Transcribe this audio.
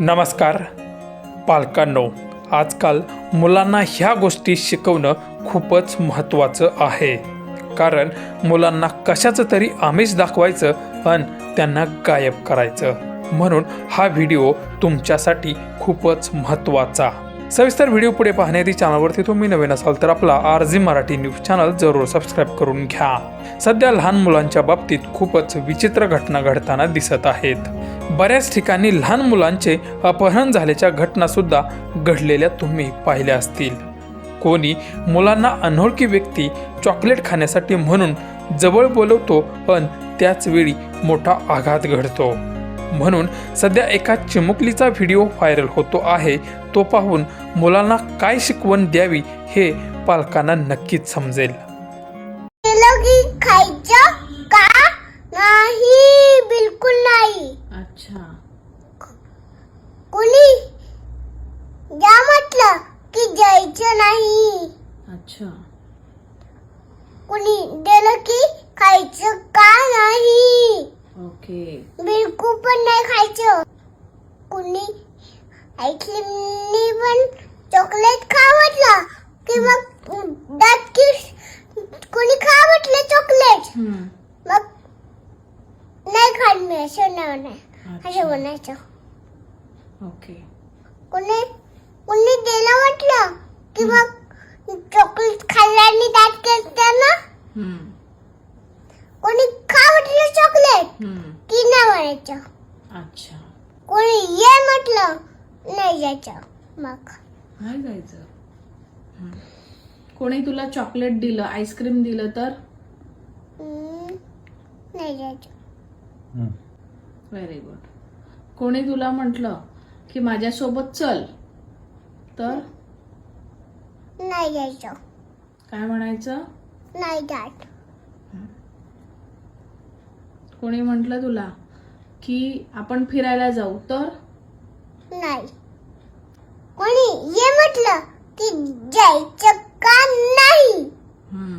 नमस्कार पालकांनो. आजकाल मुलांना ह्या गोष्टी शिकवणं खूपच महत्त्वाचं आहे. कारण मुलांना कशाचं तरी आमिष दाखवायचं आणि त्यांना गायब करायचं. म्हणून हा व्हिडिओ तुमच्यासाठी खूपच महत्त्वाचा. सविस्तर व्हिडिओ पुढे पाहण्याआधी चॅनलवरती तुम्ही नवीन असाल तर आपला R G Marathi news channel जरूर सबस्क्राईब करून घ्या. सध्या लहान मुलांच्या बाबतीत खूपच विचित्र घटना घडताना दिसत आहेत. बऱ्याच ठिकाणी लहान मुलांचे अपहरण झाल्याच्या घटनासुद्धा घडलेल्या तुम्ही पाहिल्या असतील. कोणी मुलांना अनोळखी व्यक्ती चॉकलेट खाण्यासाठी म्हणून जवळ बोलवतो पण त्याचवेळी मोठा आघात घडतो. म्हणून सध्या एका चिमुकलीचा व्हिडिओ व्हायरल होतो आहे तो पाहून मुलांना काय शिकवण द्यावी हे पालकांना नक्कीच समजेल. अच्छा. कुणी? जा म्हटलं की जायचं नाही. अच्छा. कुणी दिलं की खायचं का नाही? ओके. बिलकुल पण नाही खायचं. कुणी? आईस्क्रीमनी पण चॉकलेट खा म्हटलं. की मग दात की कुणी खा म्हटलं चॉकलेट. मग नाही मी असं नाही. असं म्हणायचं ओके. कोणी कोणी दिलं म्हटलं की मग चॉकलेट खाल्ल्याने दात केलं ना हम्म. कोणी खा म्हटलं चॉकलेट हम्म. की नाही म्हणायचं. अच्छा. कोणी ये म्हटलं? नाही जायचं. मग. नाही जायचं. हम्म. कोणी तुला चॉकलेट दिलं आईस्क्रीम दिलं तर? हम्म, नाही जायचं. व्हेरी गुड कोणी तुला म्हटलं की माझ्यासोबत चल तर? नाही जायचं. काय म्हणायचं? नाही जात कोणी म्हटलं तुला की आपण फिरायला जाऊ तर? नाही. कोणी? ये म्हटलं की जायचं का नाही? हम्म.